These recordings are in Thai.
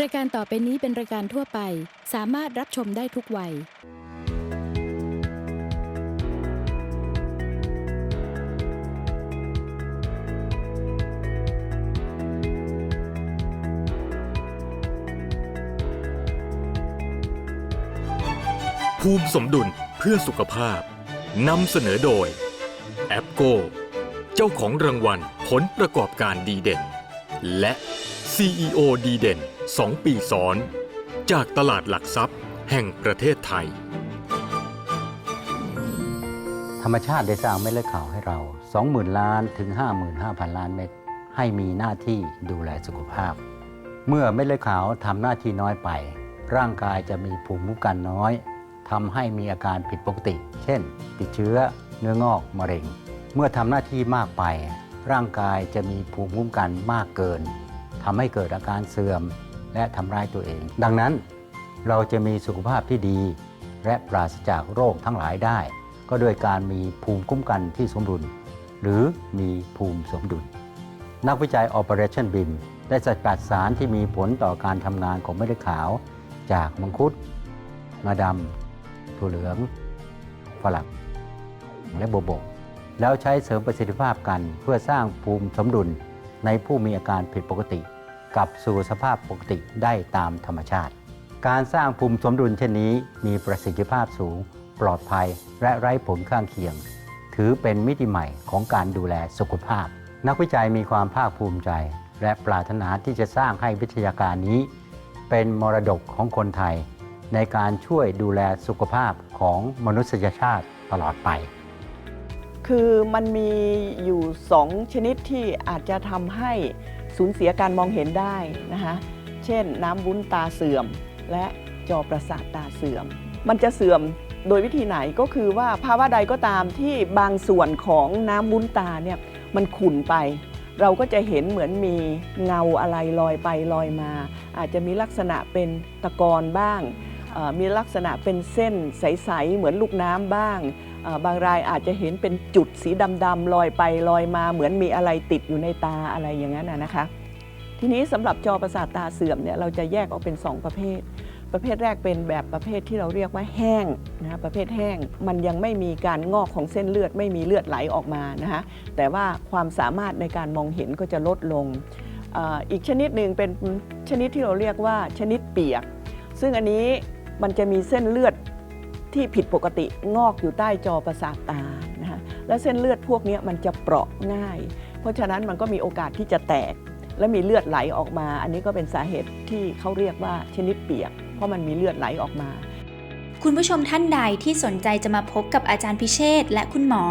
รายการต่อไปนี้เป็นรายการทั่วไป สามารถรับชมได้ทุกวัย ภูมิสมดุลเพื่อสุขภาพนำเสนอโดย แอปโก เจ้าของรางวัลผลประกอบการดีเด่น และ CEO ดีเด่น 2 ปีซ้อน จากตลาดหลักทรัพย์แห่งประเทศไทย ธรรมชาติได้สร้างเม็ดเลือดขาวให้เรา 20,000 ล้านถึง 55,000 ล้านเม็ดให้มีหน้าที่ดูแลสุขภาพ เมื่อเม็ดเลือดขาวทำหน้าที่น้อยไป ร่างกายจะมีภูมิคุ้มกันน้อยทำให้มีอาการผิดปกติ เช่น ติดเชื้อ เนื้องอก มะเร็ง เมื่อทำหน้าที่มากไป ร่างกายจะมีภูมิคุ้มกันมากเกินทำให้เกิดอาการเสื่อม และทำร้ายตัวเอง ดังนั้นเราจะมีสุขภาพที่ดี และปราศจากโรคทั้งหลายได้ ก็โดยการมีภูมิคุ้มกันที่สมดุล หรือมีภูมิสมดุล นักวิจัย Operation BIM ได้สกัดสารที่มีผลต่อการทำงานของเม็ดขาว จากมังคุดงาดำถั่วเหลืองฝรั่งและโบวบกแล้วใช้เสริมประสิทธิภาพกันเพื่อสร้างภูมิสมดุลในผู้มีอาการผิดปกติ กลับสู่สภาพปกติได้ตามธรรมชาติ การสร้างภูมิสมดุลเช่นนี้มีประสิทธิภาพสูง ปลอดภัยและไร้ผลข้างเคียง ถือเป็นมิติใหม่ของการดูแลสุขภาพ นักวิจัยมีความภาคภูมิใจ และปรารถนาที่จะสร้างให้วิทยาการนี้ เป็นมรดกของคนไทย ในการช่วยดูแลสุขภาพของมนุษยชาติตลอดไปคือมันมีอยู่2ชนิดที่อาจจะทำให้ สูญเสียการมองเห็นได้นะคะเช่น น้ำวุ้นตาเสื่อม และจอประสาทตาเสื่อม มันจะเสื่อมโดยวิธีไหนก็คือว่าภาวะใดก็ตามที่บางส่วนของน้ำวุ้นตาเนี่ยมันขุ่นไป เราก็จะเห็นเหมือนมีเงาอะไรลอยไปลอยมา อาจจะมีลักษณะเป็นตะกอนบ้าง มีลักษณะเป็นเส้นใส ๆ เหมือนลูกน้ำบ้าง บางรายอาจจะเห็นเป็นจุดสีดำๆลอยไปลอยมาเหมือนมีอะไรติดอยู่ในตาอะไรอย่างนั้นนะคะ ทีนี้สำหรับจอประสาทตาเสื่อมเนี่ยเราจะแยกออกเป็น 2 ประเภท ประเภทแรกเป็นแบบประเภทที่เราเรียกว่าแห้งนะประเภทแห้งมันยังไม่มีการงอกของเส้นเลือดไม่มีเลือดไหลออกมานะคะแต่ว่าความสามารถในการมองเห็นก็จะลดลงออีกชนิดหนึ่งเป็นชนิดที่เราเรียกว่าชนิดเปียก ซึ่งอันนี้มันจะมีเส้นเลือด ที่ผิดปกติงอกอยู่ใต้จอประสาทตานะคะและเส้นเลือดพวกนี้มันจะเปราะง่าย เพราะฉะนั้นมันก็มีโอกาสที่จะแตก และมีเลือดไหลออกมา อันนี้ก็เป็นสาเหตุที่เขาเรียกว่าชนิดเปียก เพราะมันมีเลือดไหลออกมา คุณผู้ชมท่านใดที่สนใจจะมาพบกับอาจารย์พิเชษและคุณหมอ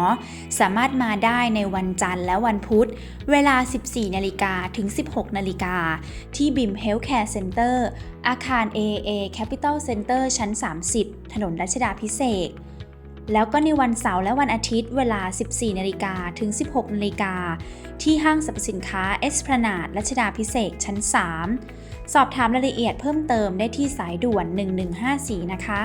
สามารถมาได้ในวันจันทร์และวันพุธ เวลา 14 นาฬิกาถึง 16 นาฬิกา ที่ BIM Healthcare Center อาคาร AA Capital Center ชั้น 30 ถนนรัชดาพิเศษแล้วก็ในวันเสาร์และวันอาทิตย์เวลา 14 นาฬิกาถึง 16 นาฬิกา ที่ห้างสรรพสินค้าเอสพลานาดรัชดาพิเศษชั้น 3 สอบถามรายละเอียดเพิ่มเติมได้ที่สายด่วน 1154 นะคะ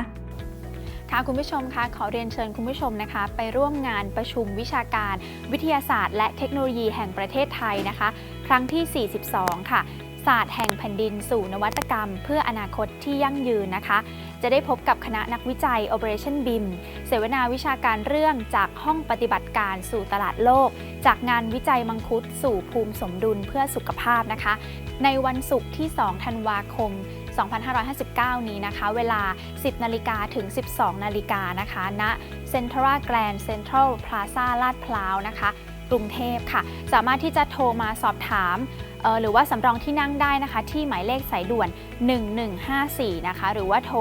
ค่ะคุณผู้ชมคะขอเรียนเชิญคุณผู้ชมนะคะ ไปร่วมงานประชุมวิชาการ วิทยาศาสตร์ และเทคโนโลยีแห่งประเทศไทยนะคะ ครั้งที่ 42 ค่ะศาสตร์แห่งแผ่นดินสู่นวัตกรรม เพื่ออนาคตที่ยั่งยืนนะคะ จะได้พบกับคณะนักวิจัย Operation BIM เสวนาวิชาการเรื่องจากห้องปฏิบัติการสู่ตลาดโลก จากงานวิจัยมังคุดสู่ภูมิสมดุลเพื่อสุขภาพนะคะ ในวันศุกร์ที่ 2 ธันวาคม 2559 นี้นะคะ เวลา 10 นาฬิกาถึง 12 นาฬิกานะคะณ Central Grand Central Plaza ลาดพร้าวนะคะกรุงเทพค่ะ สามารถที่จะโทรมาสอบถามหรือว่าสำรองที่นั่งได้นะคะ ที่หมายเลขสายด่วน 1154 นะคะ หรือว่าโทร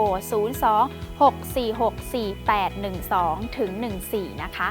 02-646-4812 ถึง 14 นะคะ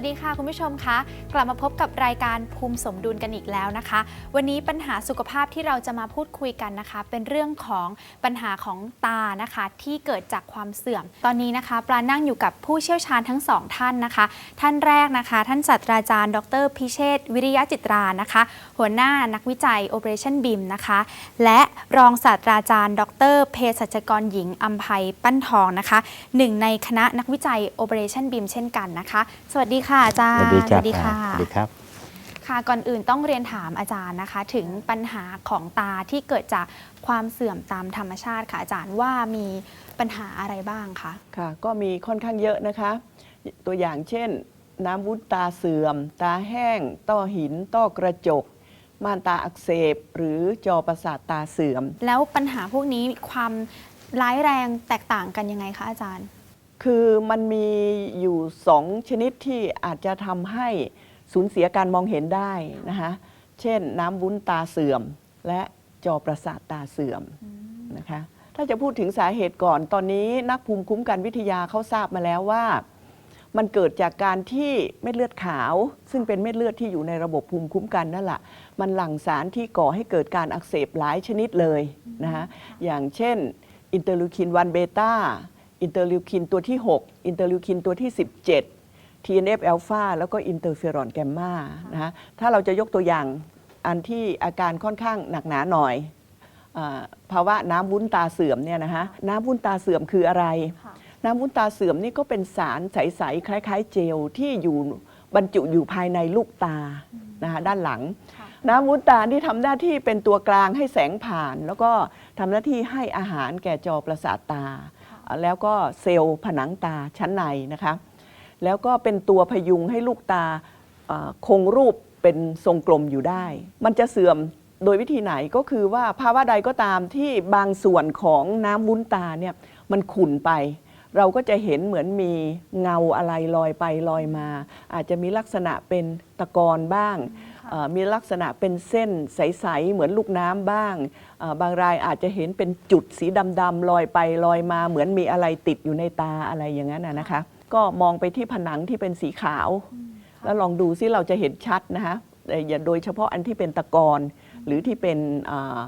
วัสดีค่ะคุณผู้ชมคะกลับมาพบกับรายการภูมิสมดุลกันอีกแล้วนะคะ วันนี้ปัญหาสุขภาพที่เราจะมาพูดคุยกันนะคะ เป็นเรื่องของปัญหาของตานะคะที่เกิดจากความเสื่อม ตอนนี้นะคะ ปลานั่งอยู่กับผู้เชี่ยวชาญทั้งสองท่านนะคะ ท่านแรกนะคะ ท่านศาสตราจารย์ ดร พิเชษวิริยะจิตรานะคะ หัวหน้านักวิจัย Operation BIM นะคะ และรองศาสตราจารย์ ดรเภสัชกรหญิงอัมภัยปั้นทองนะคะหนึ่งในคณะนักวิจัย Operation BIM เช่นกันนะคะ สวัสดีค่ะอาจารย์สวัสดีครับสวัสดีค่ะสวัสดีครับค่ะก่อนอื่นต้องเรียนถามอาจารย์นะคะ ถึงปัญหาของตาที่เกิดจากความเสื่อมตามธรรมชาติค่ะอาจารย์ว่ามีปัญหาอะไรบ้างคะค่ะ ก็มีค่อนข้างเยอะนะคะ ตัวอย่างเช่น น้ำวุ้นตาเสื่อม ตาแห้ง ต้อหิน ต้อกระจก ม่านตาอักเสบ หรือจอประสาทตาเสื่อม แล้วปัญหาพวกนี้ความร้ายแรงแตกต่างกันยังไงคะอาจารย์ คือมันมีอยู่สองชนิดที่อาจจะทำให้สูญเสียการมองเห็นได้นะคะเช่นน้ำวุ้นตาเสื่อม และจอประสาทตาเสื่อมนะคะถ้าจะพูดถึงสาเหตุก่อนตอนนี้นักภูมิคุ้มกันวิทยาเขาทราบมาแล้วว่า มันเกิดจากการที่เม็ดเลือดขาว ซึ่งเป็นเม็ดเลือดที่อยู่ในระบบภูมิคุ้มกันนั่นแหละมันหลั่งสารที่ก่อให้เกิดการอักเสบหลายชนิดเลยนะคะอย่างเช่นอินเตอร์ลิวคิน1เบต้า อินเตอร์ลิวคินตัวที่ 6 อินเตอร์ลิวคินตัวที่ 17 TNF อ l p h a แล้วก็อินเตอร์เฟอรอนแกมมานะฮะถ้าเราจะยกตัวอย่างอันที่อาการค่อนข้างหนักหนาหน่อยอาภาวะน้ำวุ้นตาเสื่อมเนี่ยนะฮะน้ำวุ้นตาเสื่อมคืออะไร น้ำวุ้นตาเสื่อมนี่ก็เป็นสารใส ๆ คล้าย ๆ เจลที่อยู่บรรจุอยู่ภายในลูกตานะคะด้านหลังค่ะน้ำวุ้นตาที่ทำหน้าที่เป็นตัวกลางให้แสงผ่าน แล้วก็ทำหน้าที่ให้อาหารแก่จอประสาทตา แล้วก็เซลล์ผนังตาชั้นในนะคะแล้วก็เป็นตัวพยุงให้ลูกตาคงรูปเป็นทรงกลมอยู่ได้ มันจะเสื่อมโดยวิธีไหนก็คือว่าภาวะใดก็ตามที่บางส่วนของน้ำวุ้นตาเนี่ยมันขุ่นไป เราก็จะเห็นเหมือนมีเงาอะไรลอยไปลอยมา อาจจะมีลักษณะเป็นตะกอนบ้าง มีลักษณะเป็นเส้นใส ๆ เหมือนลูกน้ำบ้างเอ่อบางรายอาจจะเห็นเป็นจุดสีดำๆลอยไปลอยมาเหมือนมีอะไรติดอยู่ในตาอะไรอย่างนั้นนะนะคะ ก็มองไปที่ผนังที่เป็นสีขาว แล้วลองดูซิเราจะเห็นชัดนะคะแต่อย่าโดยเฉพาะอันที่เป็นตะกอนหรือที่เป็นอ่า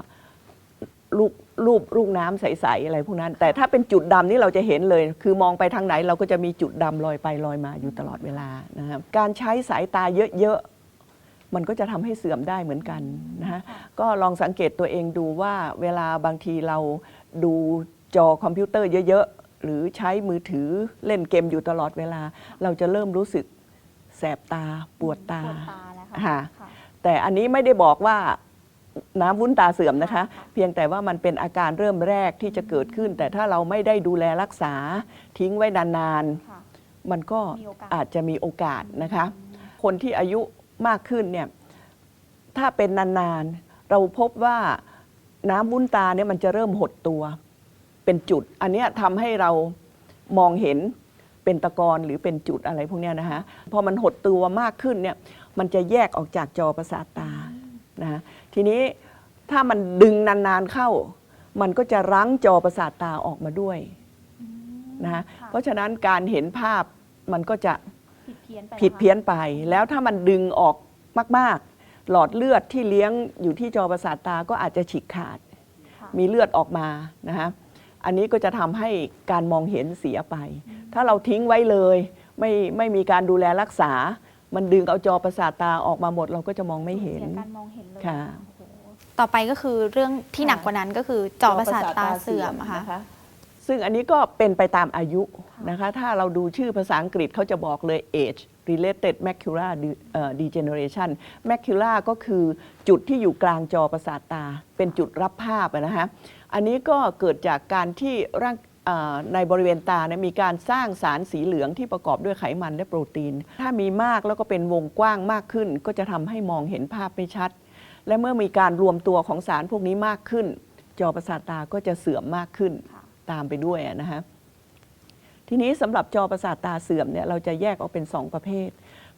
ลูกรูปลูกน้ำใส ๆ อะไรพวกนั้น แต่ถ้าเป็นจุดดำนี่เราจะเห็นเลย คือมองไปทางไหนเราก็จะมีจุดดำลอยไปลอยมาอยู่ตลอดเวลานะครับการใช้สายตาเยอะๆ มันก็จะทำให้เสื่อมได้เหมือนกันนะฮะก็ลองสังเกตตัวเองดูว่าเวลาบางทีเราดูจอคอมพิวเตอร์เยอะๆ หรือใช้มือถือเล่นเกมอยู่ตลอดเวลา เราจะเริ่มรู้สึกแสบตาปวดตาปวดตาค่ะแต่อันนี้ไม่ได้บอกว่าน้ำวุ้นตาเสื่อมนะคะ เพียงแต่ว่ามันเป็นอาการเริ่มแรกที่จะเกิดขึ้น แต่ถ้าเราไม่ได้ดูแลรักษาทิ้งไว้นานๆ มันก็อาจจะมีโอกาสนะคะ คนที่อายุ มากขึ้นเนี่ยถ้าเป็นนานๆ เราพบว่าน้ำวุ้นตาเนี่ยมันจะเริ่มหดตัว เป็นจุด อันเนี้ยทำให้เรามองเห็นเป็นตะกอนหรือเป็นจุดอะไรพวกเนี้ยนะคะพอมันหดตัวมากขึ้นเนี่ยมันจะแยกออกจากจอประสาทตานะคะทีนี้ถ้ามันดึงนานๆเข้า มันก็จะรั้งจอประสาทตาออกมาด้วยนะคะเพราะฉะนั้นการเห็นภาพมันก็จะ ผิดเพี้ยนไปผิดเพี้ยนไป แล้วถ้ามันดึงออกมาก ๆ หลอดเลือดที่เลี้ยงอยู่ที่จอประสาทตาก็อาจจะฉีกขาดค่ะมีเลือดออกมานะคะอันนี้ก็จะทำให้การมองเห็นเสียไป ถ้าเราทิ้งไว้เลยไม่ไม่มีการดูแลรักษา มันดึงเอาจอประสาทตาออกมาหมด เราก็จะมองไม่เห็นสูญสียการมองเห็นเลยค่ะโอ้โหต่อไปก็คือเรื่องที่หนักกว่านั้นก็คือจอประสาทตาเสื่อมอะค่ะนะคะ ซึ่งอันนี้ก็เป็นไปตามอายุนะคะ ถ้าเราดูชื่อภาษาอังกฤษเขาจะบอกเลย age related macular degeneration macular ก็คือจุดที่อยู่กลางจอประสาทตา เป็นจุดรับภาพนะฮะอันนี้ก็เกิดจากการที่ร่างในบริเวณตาเนี่ยมีการสร้างสารสีเหลืองที่ประกอบด้วยไขมันและโปรตีน ถ้ามีมากแล้วก็เป็นวงกว้างมากขึ้น ก็จะทำให้มองเห็นภาพไม่ชัด และเมื่อมีการรวมตัวของสารพวกนี้มากขึ้น จอประสาทตาก็จะเสื่อมมากขึ้น ตามไปด้วยอะนะฮะทีนี้สำหรับจอประสาทตาเสื่อมเนี่ยเราจะแยกออกเป็น 2 ประเภท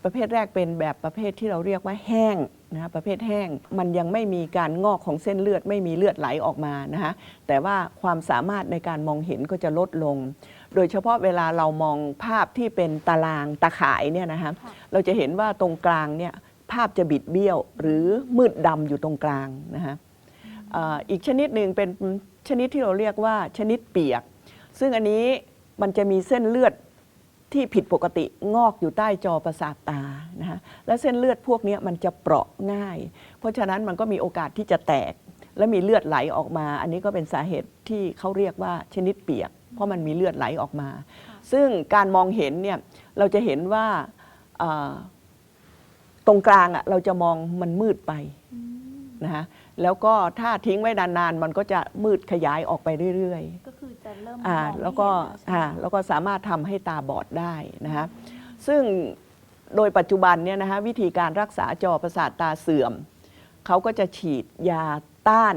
ประเภทแรกเป็นแบบประเภทที่เราเรียกว่าแห้งนะฮะประเภทแห้งมันยังไม่มีการงอกของเส้นเลือดไม่มีเลือดไหลออกมานะฮะแต่ว่าความสามารถในการมองเห็นก็จะลดลง โดยเฉพาะเวลาเรามองภาพที่เป็นตารางตาข่ายเนี่ยนะคะค่ะเราจะเห็นว่าตรงกลางเนี่ยภาพจะบิดเบี้ยว หรือมืดดำอยู่ตรงกลางนะคะอ่าอีกชนิดหนึ่งเป็น ชนิดที่เราเรียกว่าชนิดเปียก ซึ่งอันนี้มันจะมีเส้นเลือดที่ผิดปกติงอกอยู่ใต้จอประสาทตานะคะและเส้นเลือดพวกนี้มันจะเปราะง่าย เพราะฉะนั้นมันก็มีโอกาสที่จะแตก และมีเลือดไหลออกมา อันนี้ก็เป็นสาเหตุที่เขาเรียกว่าชนิดเปียก เพราะมันมีเลือดไหลออกมา ซึ่งการมองเห็นเนี่ยเราจะเห็นว่าอ่าตรงกลางอะเราจะมองมันมืดไปนะคะ แล้วก็ถ้าทิ้งไว้นานๆ มันก็จะมืดขยายออกไปเรื่อยๆ ก็คือจะเริ่มอ่ามองไม่แล้วก็เห็นแล้วใช่ไหมอ่าแล้วก็สามารถทำให้ตาบอดได้นะคะซึ่งโดยปัจจุบันเนี่ยนะคะวิธีการรักษาจอประสาทตาเสื่อม เขาก็จะฉีดยาต้าน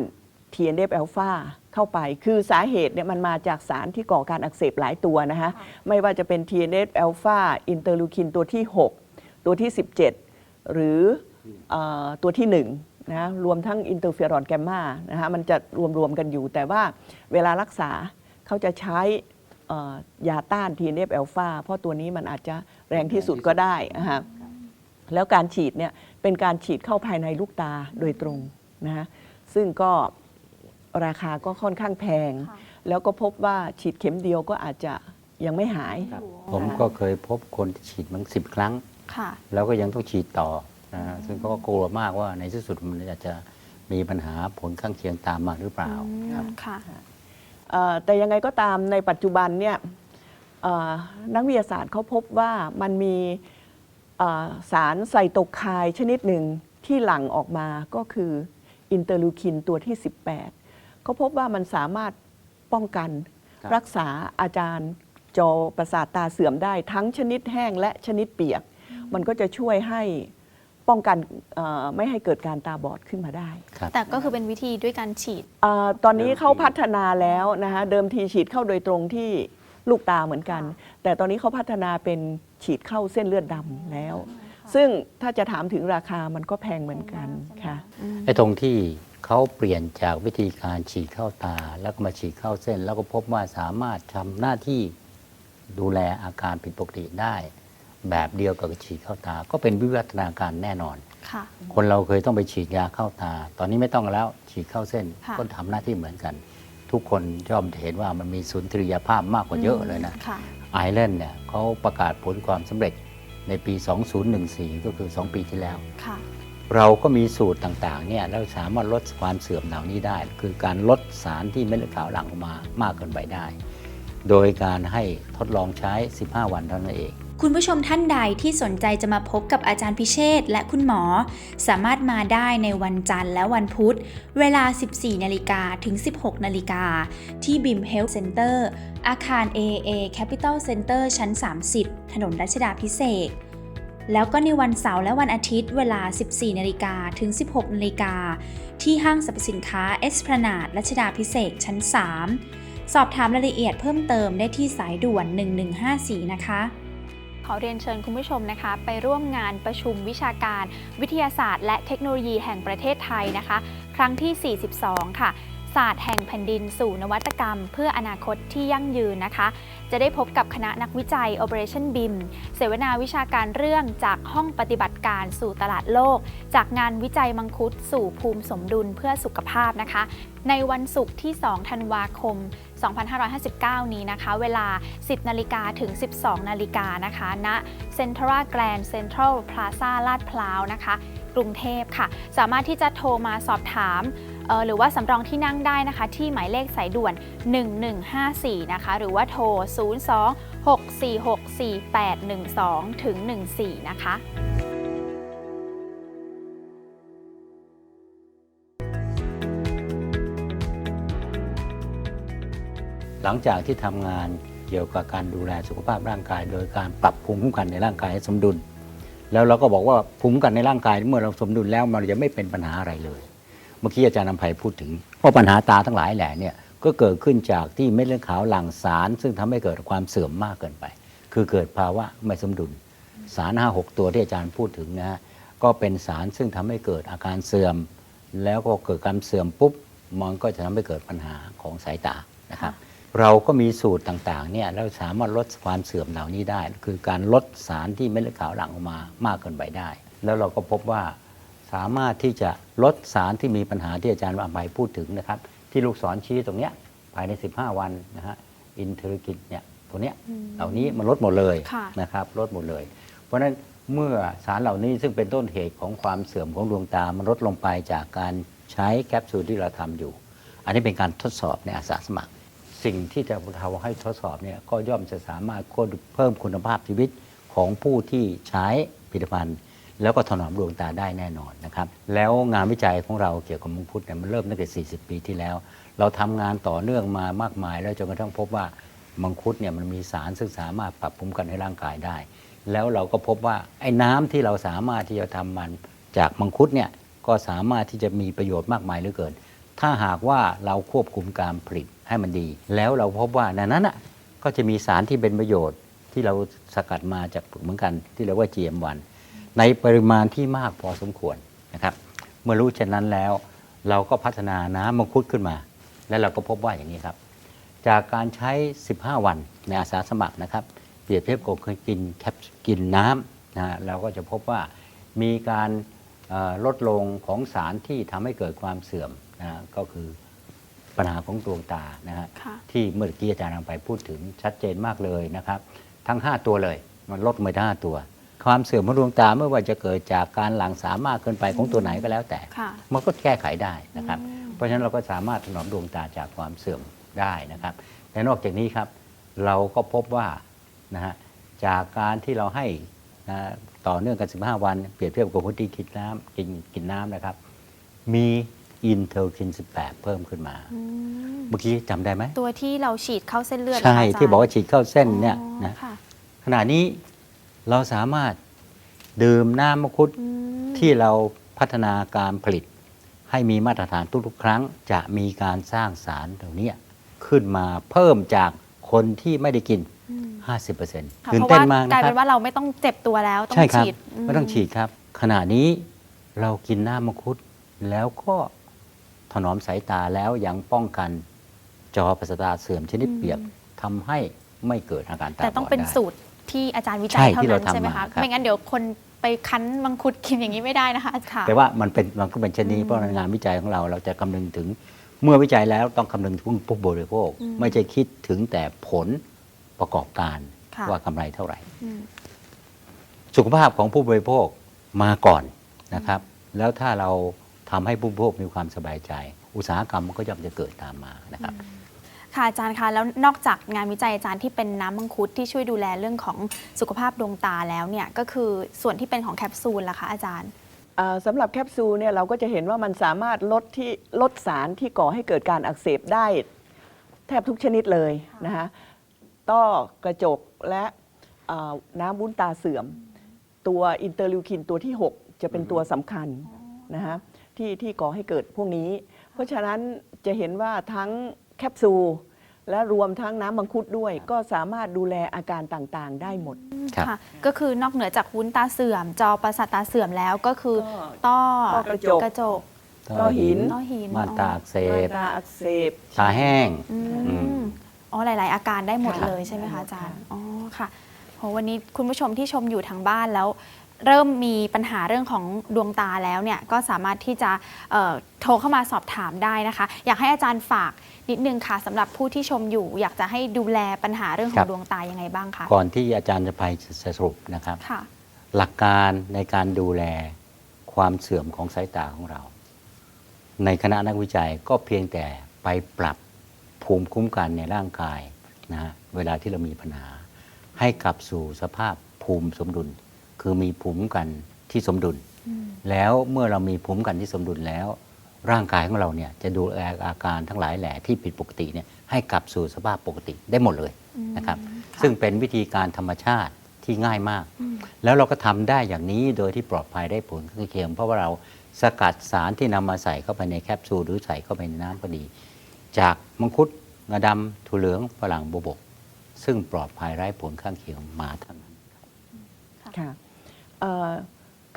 TNF อ l p h a เข้าไป คือสาเหตุเนี่ยมันมาจากสารที่ก่อการอักเสบหลายตัวนะคะไม่ว่าจะเป็น TNF อ l p h a อินเตอร์ลูคินตัวที่ 6 ตัวที่ 17 หรือเออตัวที่ 1 นะรวมทั้งอินเตอร์เฟอรอนแกมมานะคะมันจะรวมๆกันอยู่ แต่ว่าเวลารักษาเขาจะใช้เอ่อยาต้าน TNF อ l p h a เพราะตัวนี้มันอาจจะแรงที่สุดก็ได้นะคะแล้วการฉีดเนี่ยเป็นการฉีดเข้าภายในลูกตาโดยตรงนะฮะซึ่งก็ราคาก็ค่อนข้างแพงค่ะแล้วก็พบว่าฉีดเข็มเดียวก็อาจจะยังไม่หายครับผมก็เคยพบคนที่ฉีดมั้งสิบครั้งค่ะแล้วก็ยังต้องฉีดต่อ นะฮะซึ่งก็กลัวมากว่าในที่สุดมันอาจจะมีปัญหาผลข้างเคียงตามมาหรือเปล่าครับ ค่ะ เอ่อแต่ยังไงก็ตามในปัจจุบันเนี่ยเอ่อนักวิทยาศาสตร์เขาพบว่ามันมีเอ่อสารไซโตไคน์ชนิดหนึ่งที่หลั่งออกมาก็คืออินเตอร์ลูคินตัวที่ 18 เขาพบว่ามันสามารถป้องกันครับ รักษาอาจารย์จอประสาทตาเสื่อมได้ทั้งชนิดแห้งและชนิดเปียก มันก็จะช่วยให้ ป้องกันเอ่อไม่ให้เกิดการตาบอดขึ้นมาได้ครับ แต่ก็คือเป็นวิธีด้วยการฉีดอาตอนนี้เดิมทีเขาพัฒนาแล้วนะคะเดิมทีฉีดเข้าโดยตรงที่ลูกตาเหมือนกัน แต่ตอนนี้เขาพัฒนาเป็นฉีดเข้าเส้นเลือดดำแล้ว ซึ่งถ้าจะถามถึงราคามันก็แพงเหมือนกันค่ะ ไอ้ตรงที่เขาเปลี่ยนจากวิธีการฉีดเข้าตา แล้วก็มาฉีดเข้าเส้น แล้วก็พบว่าสามารถทำหน้าที่ดูแลอาการผิดปกติได้ แบบเดียวกับฉีดเข้าตา ก็เป็นวิวัฒนาการแน่นอน ค่ะ คนเราเคยต้องไปฉีดยาเข้าตา ตอนนี้ไม่ต้องแล้วฉีดเข้าเส้นค่ะ ก็ทำหน้าที่เหมือนกัน ทุกคนย่อมเห็นว่ามันมีสุนทรียภาพมากกว่าเยอะเลยนะ ค่ะ ไอร์แลนด์เนี่ยเขาประกาศผลความสำเร็จในปี 2014 ก็คือ 2 ปีที่แล้ว ค่ะ เราก็มีสูตรต่างๆเนี่ยแล้วสามารถลดความเสื่อมเหล่านี้ได้ คือการลดสารที่เม็ดเลือดขาวหลั่งออกมามากเกินไปได้ โดยการให้ทดลองใช้ 15 วันเท่านั้นเอง คุณผู้ชมท่านใดที่สนใจจะมาพบกับอาจารย์พิเชษและคุณหมอ สามารถมาได้ในวันจันทร์และวันพุธ เวลา 14 นาฬิกาถึง 16 นาฬิกา ที่ BIM Health Center อาคาร AA Capital Center ชั้น 30 ถนนรัชดาพิเศษแล้วก็ในวันเสาร์และวันอาทิตย์เวลา 14 นาฬิกาถึง 16 นาฬิกา ที่ห้างสรรพสินค้าเอสพลานาดรัชดาพิเศษชั้น 3 สอบถามรายละเอียดเพิ่มเติมได้ที่สายด่วน 1154 นะคะ ขอเรียนเชิญคุณผู้ชมนะคะ ไปร่วมงานประชุมวิชาการ วิทยาศาสตร์ และเทคโนโลยีแห่งประเทศไทยนะคะ ครั้งที่ 42 ค่ะศาสตร์แห่งแผ่นดินสู่นวัตกรรม เพื่ออนาคตที่ยั่งยืนนะคะ จะได้พบกับคณะนักวิจัย Operation BIM เสวนาวิชาการเรื่องจากห้องปฏิบัติการสู่ตลาดโลก จากงานวิจัยมังคุดสู่ภูมิสมดุลเพื่อสุขภาพนะคะ ในวันศุกร์ที่ 2 ธันวาคม 2559 นี้นะคะ เวลา 10 นาฬิกาถึง 12 นาฬิกานะคะณ Central Grand Central Plaza ลาดพร้าวนะคะ กรุงเทพค่ะ สามารถที่จะโทรมาสอบถามหรือว่าสำรองที่นั่งได้นะคะ ที่หมายเลขสายด่วน 1154 นะคะ หรือว่าโทร 02 646 4812 ถึง 14 นะคะ ลังจากที่ทำงานเกี่ยวกับการดูแลสุขภาพร่างกาย โดยการปรับภูมิคุ้มกันในร่างกายให้สมดุล แล้วเราก็บอกว่าภูมิคุ้มกันในร่างกายเมื่อเราสมดุลแล้วมันจะไม่เป็นปัญหาอะไรเลย เมื่อกี้อาจารย์นำไพพูดถึงว่าปัญหาตาทั้งหลายแหล่เนี่ยก็เกิดขึ้นจากที่เม็ดเลือดขาวหลั่งสาร ซึ่งทำให้เกิดความเสื่อมมากเกินไป คือเกิดภาวะไม่สมดุล สารห้าหกตัวที่อาจารย์พูดถึงนะฮะก็เป็นสารซึ่งทำให้เกิดอาการเสื่อม แล้วก็เกิดการเสื่อมปุ๊บมันก็จะทำให้เกิดปัญหาของสายตานะครับ เราก็มีสูตรต่างๆเนี่ยเราสามารถลดความเสื่อมเหล่านี้ได้ คือการลดสารที่เม็ดเลือดขาวหลั่งออกมามากเกินไปได้ แล้วเราก็พบว่าสามารถที่จะลดสารที่มีปัญหาที่อาจารย์ว่าไปพูดถึงนะครับ ที่ลูกศรชี้ตรงเนี้ยภายใน 15 วันนะฮะอินเทอร์กินเนี่ยตัวเนี้ยเหล่านี้มันลดหมดเลยค่ะนะครับลดหมดเลย เพราะฉะนั้นเมื่อสารเหล่านี้ซึ่งเป็นต้นเหตุของความเสื่อมของดวงตา มันลดลงไปจากการใช้แคปซูลที่เราทำอยู่ อันนี้เป็นการทดสอบในอาสาสมัคร สิ่งที่จะทำให้ทดสอบเนี่ยก็ย่อมจะสามารถเพิ่มคุณภาพชีวิตของผู้ที่ใช้ผลิตภัณฑ์ แล้วก็ถนอมดวงตาได้แน่นอนนะครับ แล้วงานวิจัยของเราเกี่ยวกับมังคุดเนี่ยมันเริ่มตั้งแต่ 40 ปีที่แล้ว เราทำงานต่อเนื่องมามากมาย แล้วจนกระทั่งพบว่ามังคุดเนี่ยมันมีสารซึ่งสามารถปรับภูมิคุ้มกันให้ร่างกายได้ แล้วเราก็พบว่าไอ้น้ำที่เราสามารถที่จะทำมันจากมังคุดเนี่ยก็สามารถที่จะมีประโยชน์มากมายเหลือเกิน ถ้าหากว่าเราควบคุมการผลิต ให้มันดี แล้วเราพบว่าในนั้นอะก็จะมีสารที่เป็นประโยชน์ที่เราสกัดมาจากเหมือนกันที่เรียกว่า GM1 ในปริมาณที่มากพอสมควรนะครับ เมื่อรู้เช่นนั้นแล้ว เราก็พัฒนาน้ำมังคุดขึ้นมา และเราก็พบว่าอย่างนี้ครับ จากการใช้ 15 วันในอาสาสมัครนะครับ เปรียบเทียบกับเคยกินแคปกินน้ำนะเราก็จะพบว่ามีการลดลงของสารที่ทำให้เกิดความเสื่อมนะก็คือ ปัญหาของดวงตานะฮะค่ะที่เมื่อกี้อาจารย์นำไปพูดถึงชัดเจนมากเลยนะครับ ทั้ง 5 ตัวเลย มันลดไปทั้ง5ตัว ความเสื่อมของดวงตาไม่ว่าจะเกิดจากการหลั่งสารมากเกินไปของตัวไหนก็แล้วแต่ค่ะมันก็แก้ไขได้นะครับอืมเพราะฉะนั้นเราก็สามารถถนอมดวงตาจากความเสื่อมได้นะครับและนอกจากนี้ครับเราก็พบว่านะฮะจากการที่เราให้นะต่อเนื่องกัน 15 วัน เปรียบเทียบกับคนที่กินน้ำกินกินน้ำนะครับ มี อินเทอร์คิน 18 เพิ่มขึ้นมาอืมเมื่อกี้จำได้ไหม ตัวที่เราฉีดเข้าเส้นเลือดใช่เหรคะจรย์ที่บอกว่าฉีดเข้าเส้นเนี่ยอ๋อนะค่ะขณะนี้เราสามารถดื่มน้ำมังคุดอืมที่เราพัฒนาการผลิต ให้มีมาตรฐานทุกๆ ครั้ง จะมีการสร้างสารเหล่านี้ขึ้นมาเพิ่มจากคนที่ไม่ได้กินอืม50%ค่ะตื่เพนราะเต้ว่านมากกลายนะครัเป็บนว่าเราไม่ต้องเจ็บตัวแล้วต้องใช่ครับฉีดไม่ต้องฉีดครับ ขณะนี้เรากินน้ำมังคุดแล้วก็ ถนอมสายตาแล้วยังป้องกันจอประสาทตาเสื่อมชนิดเปียกทำให้ไม่เกิดอาการตาบอดแต่ต้องเป็นได้สูตรที่อาจารย์วิใช่จัยเท่าที่เรานั้นใช่ไหมทำมาคะครับไม่งั้นเดี๋ยวคนไปคั้นมังคุดกินอย่างนี้ไม่ได้นะคะค่ะแต่ว่ามันเป็นมันก็เป็นเช่นนี้อืมเพราะงานวิจัยของเราเราจะคำนึงถึง เมื่อวิจัยแล้วต้องคำนึงถึงผู้บริโภคอืมไม่ใช่คิดถึงแต่ผลประกอบการค่ะว่ากำไรเท่าไหร่อืมสุขภาพของผู้บริโภคมาก่อนนะครับ แล้วถ้าเรา ทำให้ผู้บริโภคมีความสบายใจ อุตสาหกรรมมันก็ย่อมจะเกิดตามมานะครับค่ะอาจารย์คะแล้วนอกจากงานวิจัยอาจารย์ที่เป็นน้ำมังคุดที่ช่วยดูแลเรื่องของสุขภาพดวงตาแล้วเนี่ยก็คือส่วนที่เป็นของแคปซูลล่ะคะอาจารย์อ่าสำหรับแคปซูลเนี่ยเราก็จะเห็นว่ามันสามารถลดที่ลดสารที่ก่อให้เกิดการอักเสบได้ แทบทุกชนิดเลยนะคะต้อกระจกและอ่าน้ำวุ้นตาเสื่อม ตัวอินเตอร์ลิวคินตัวที่ 6 จะเป็นตัวสำคัญนะคะ ที่ที่ก่อให้เกิดพวกนี้ เพราะฉะนั้นจะเห็นว่าทั้งแคปซูลและรวมทั้งน้ำมังคุดด้วย ก็สามารถดูแลอาการต่างๆ ได้หมด ครับ ค่ะ ก็คือนอกเหนือจากวุ้นตาเสื่อม จอประสาทตาเสื่อมแล้วก็คือก็ต้อต้อกระจก กระจก ต้อหิน ต้อหิน ม่านตาอักเสบ ตาอักเสบ ตาแห้ง อือืม มอ๋อหลาย ๆ อาการได้หมดค่ะ เลยใช่ไหมคะได้หมดอาจารย์ค่ะอ๋อ ค่ะโหวันนี้คุณผู้ชมที่ชมอยู่ทางบ้านแล้ว เริ่มมีปัญหาเรื่องของดวงตาแล้วเนี่ยก็สามารถที่จะเอ่อโทรเข้ามาสอบถามได้นะคะ อยากให้อาจารย์ฝากนิดนึงค่ะสำหรับผู้ที่ชมอยู่ อยากจะให้ดูแลปัญหาเรื่องขคอรังบดวงตายังไงบ้างคะก่อนที่อาจารย์จะไปสรุปนะครับค่ะหลักการในการดูแลความเสื่อมของสายตาของเรา ในคณะนักวิจัยก็เพียงแต่ไปปรับภูมิคุ้มกันในร่างกายนะฮะเวลาที่เรามีปัญหา ให้กลับสู่สภาพภูมิสมดุล คือมีภูมิคุ้มกันที่สมดุล แล้วเมื่อเรามีภูมิคุ้มกันที่สมดุลแล้ว ร่างกายของเราเนี่ยจะดูแลอาการทั้งหลายแหล่ที่ผิดปกติเนี่ยให้กลับสู่สภาพปกติได้หมดเลยนะครับซึ่งเป็นวิธีการธรรมชาติที่ง่ายมาก แล้วเราก็ทำได้อย่างนี้โดยที่ปลอดภัยได้ผลข้างเคียงเพราะว่าเราสกัดสารที่นำมาใส่เข้าไปในแคปซูลหรือใส่เข้าไปในน้ำก็ดี จากมังคุดงาดำถั่วเหลืองฝรั่งบวบก ซึ่งปลอดภัยไร้ผลข้างเคียงมาทั้งนั้นค่ะเอ่อ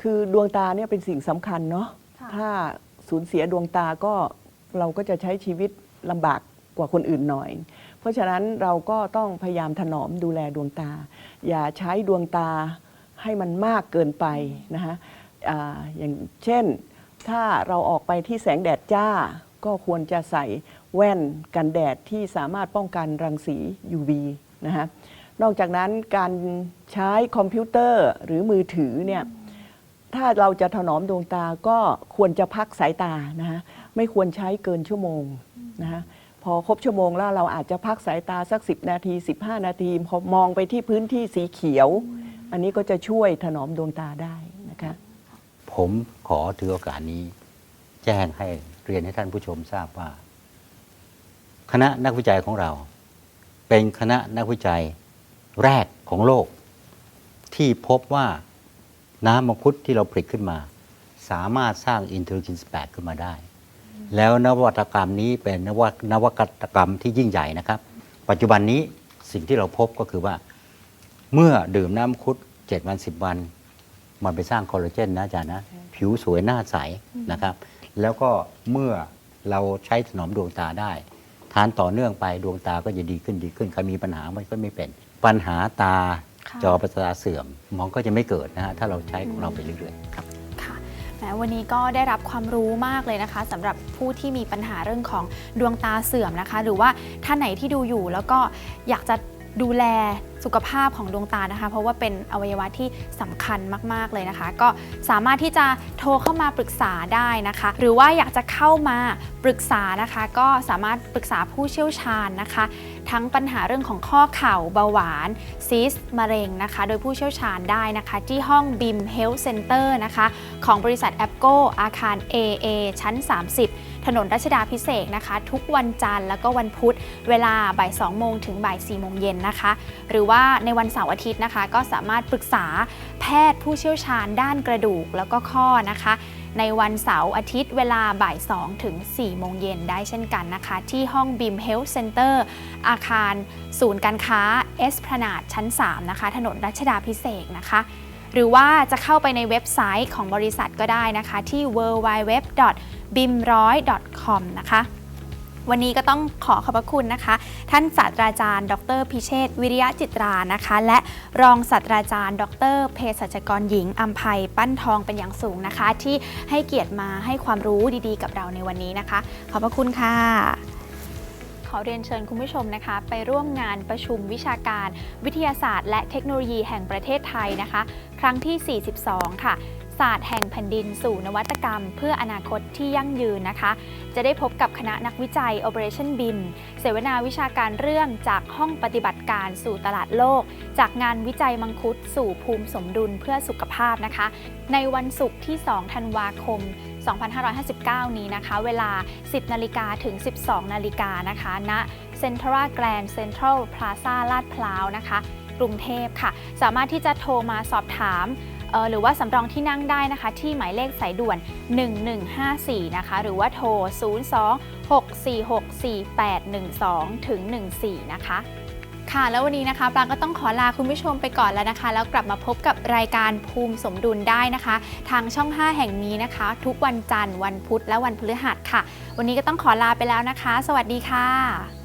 คือดวงตาเนี่ยเป็นสิ่งสำคัญเนาะค่ะถ้าสูญเสียดวงตาก็เราก็จะใช้ชีวิตลำบากกว่าคนอื่นหน่อย เพราะฉะนั้นเราก็ต้องพยายามถนอมดูแลดวงตา อย่าใช้ดวงตาให้มันมากเกินไปนะคะอ่าอย่างเช่นถ้าเราออกไปที่แสงแดดจ้า ก็ควรจะใส่แว่นกันแดดที่สามารถป้องกันรังสี UV นะคะ นอกจากนั้นการใช้คอมพิวเตอร์หรือมือถือเนี่ยถ้าเราจะถนอมดวงตาก็ควรจะพักสายตานะคะไม่ควรใช้เกินชั่วโมงนะคะพอครบชั่วโมงแล้วเราอาจจะพักสายตาสัก 10 นาที 15 นาทีพอมองไปที่พื้นที่สีเขียว อันนี้ก็จะช่วยถนอมดวงตาได้นะคะผมขอถือโอกาสนี้ แจ้งให้เรียนให้ท่านผู้ชมทราบว่า คณะนักวิจัยของเรา เป็นคณะนักวิจัย แรกของโลก ที่พบว่าน้ำมังคุดที่เราผลิตขึ้นมา สามารถสร้างอินเทอร์คิน8ขึ้นมาได้ แล้วนวัตกรรมนี้เป็นนวัตนวัตกรรมที่ยิ่งใหญ่นะครับ ปัจจุบันนี้สิ่งที่เราพบก็คือว่า เมื่อดื่มน้ำมังคุด7วัน 10 วัน มันไปสร้างคอลลาเจนนะอาจารย์นะ ผิวสวยหน้าใสนะครับ แล้วก็เมื่อเราใช้ถนอมดวงตาได้ ทานต่อเนื่องไปดวงตาก็จะดีขึ้นดีขึ้นใครมีปัญหามันก็ไม่เป็น ปัญหาตาค่ะ จอประสาทเสื่อมมันก็จะไม่เกิดนะฮะถ้าเราใช้ของเราไปเรื่อยๆครับ ค่ะแหมวันนี้ก็ได้รับความรู้มากเลยนะคะสำหรับผู้ที่มีปัญหาเรื่องของดวงตาเสื่อมนะคะ หรือว่าท่านไหนที่ดูอยู่แล้วก็อยากจะ ดูแลสุขภาพของดวงตานะคะ เพราะว่าเป็นอวัยวะที่สำคัญมาก ๆ เลยนะคะ ก็สามารถที่จะโทรเข้ามาปรึกษาได้นะคะ หรือว่าอยากจะเข้ามาปรึกษานะคะ ก็สามารถปรึกษาผู้เชี่ยวชาญนะคะ ทั้งปัญหาเรื่องของข้อเข่าเบาหวานซีสมะเร็งนะคะ โดยผู้เชี่ยวชาญได้นะคะ ที่ห้อง BIM Health Center นะคะ ของบริษัทแอปโกอาคาร AA ชั้น 30 ถนนรัชดาพิเศษนะคะ ทุกวันจันทร์แล้วก็วันพุธเวลาบ่าย2โมงถึงบ่าย4โมงเย็นนะคะ หรือว่าในวันเสาร์อาทิตย์นะคะ ก็สามารถปรึกษาแพทย์ผู้เชี่ยวชาญด้านกระดูกแล้วก็ข้อนะคะ ในวันเสาร์อาทิตย์เวลาบ่าย2ถึง4โมงเย็นได้เช่นกันนะคะ ที่ห้อง BIM Health Center อาคาร ศูนย์การค้าเอสพนาดชั้น 3 นะคะ ถนนรัชดาพิเศษนะคะ หรือว่าจะเข้าไปในเว็บไซต์ของบริษัทก็ได้นะคะ ที่ www.bim100.com นะคะวันนี้ก็ต้องขอขอบพระคุณนะคะ ท่านศาสตราจารย์ ดร พิเชษวิริยะจิตรานะคะ และรองศาสตราจารย์ ดรเภสัชกรหญิงอัมภัยปั้นทองเป็นอย่างสูงนะคะ ที่ให้เกียรติมาให้ความรู้ดีๆ กับเราในวันนี้นะคะ ขอบพระคุณค่ะ อเรียนเชิญคุณผู้ชมนะคะ ไปร่วมงานประชุมวิชาการ วิทยาศาสตร์ และเทคโนโลยีแห่งประเทศไทยนะคะ ครั้งที่ 42 ค่ะศาสตร์แห่งแผ่นดินสู่นวัตกรรม เพื่ออนาคตที่ยั่งยืนนะคะ จะได้พบกับคณะนักวิจัย Operation BIM เสวนาวิชาการเรื่องจากห้องปฏิบัติการสู่ตลาดโลก จากงานวิจัยมังคุดสู่ภูมิสมดุลเพื่อสุขภาพนะคะ ในวันศุกร์ที่ 2 ธันวาคม 2559 นี้นะคะ เวลา 10 นาฬิกาถึง 12 นาฬิกานะคะณ Central Grand Central Plaza ลาดพร้าวนะคะ กรุงเทพค่ะ สามารถที่จะโทรมาสอบถามหรือว่าสำรองที่นั่งได้นะคะ ที่หมายเลขสายด่วน 1154 นะคะ หรือว่าโทร 02-646-4812 ถึง 14 นะคะ ค่ะ แล้ววันนี้นะคะปรางก็ต้องขอลาคุณผู้ชมไปก่อนแล้วนะคะ แล้วกลับมาพบกับรายการภูมิสมดุลได้นะคะ ทางช่อง 5 แห่งนี้นะคะ ทุกวันจันทร์วันพุธและวันพฤหัสค่ะ วันนี้ก็ต้องขอลาไปแล้วนะคะ สวัสดีค่ะ